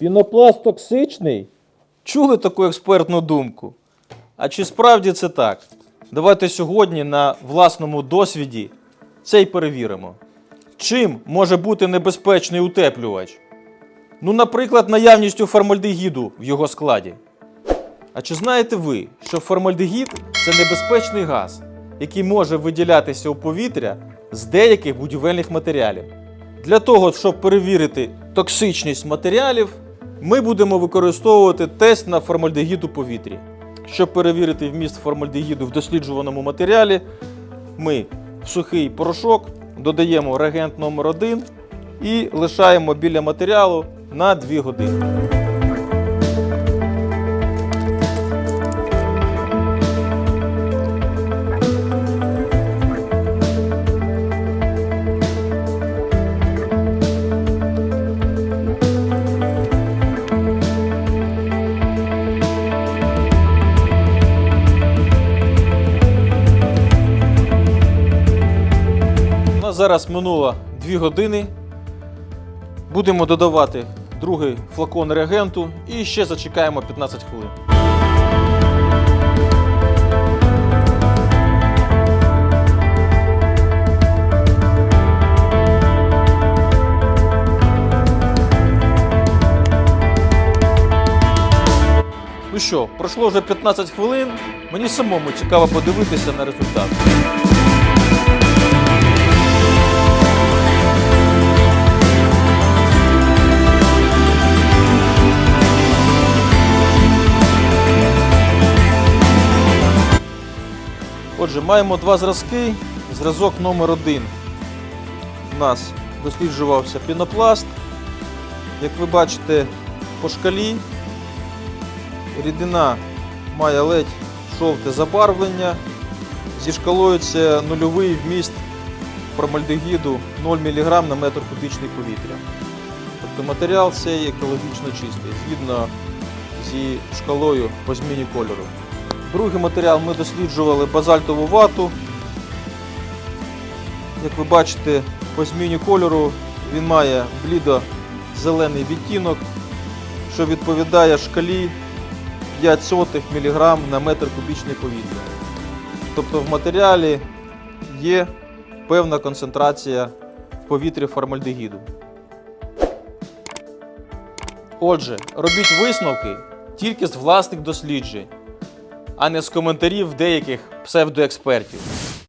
Пінопласт токсичний? Чули таку експертну думку? А чи справді це так? Давайте сьогодні на власному досвіді це й перевіримо. Чим може бути небезпечний утеплювач? Ну, наприклад, наявністю формальдегіду в його складі. А чи знаєте ви, що формальдегід це небезпечний газ, який може виділятися у повітря з деяких будівельних матеріалів? Для того, щоб перевірити токсичність матеріалів, ми будемо використовувати тест на формальдегід у повітрі. Щоб перевірити вміст формальдегіду в досліджуваному матеріалі, ми в сухий порошок додаємо реагент номер 1 і лишаємо біля матеріалу на 2 години. Нас зараз минуло 2 години. Будемо додавати другий флакон реагенту і ще зачекаємо 15 хвилин. Ну що, пройшло вже 15 хвилин. Мені самому цікаво подивитися на результат. Отже, маємо два зразки. Зразок номер один у нас досліджувався пінопласт. Як ви бачите, по шкалі рідина має ледь жовте забарвлення. Зі шкалою це нульовий вміст формальдегіду 0 мг на метр кубічний повітря. Тобто матеріал цей екологічно чистий, згідно зі шкалою по зміні кольору. Другий матеріал ми досліджували базальтову вату. Як ви бачите, по зміні кольору він має блідо-зелений відтінок, що відповідає шкалі 5 сотих мг на метр кубічний повітря. Тобто в матеріалі є певна концентрація в повітрі формальдегіду. Отже, робіть висновки тільки з власних досліджень, а не з коментарів деяких псевдоекспертів.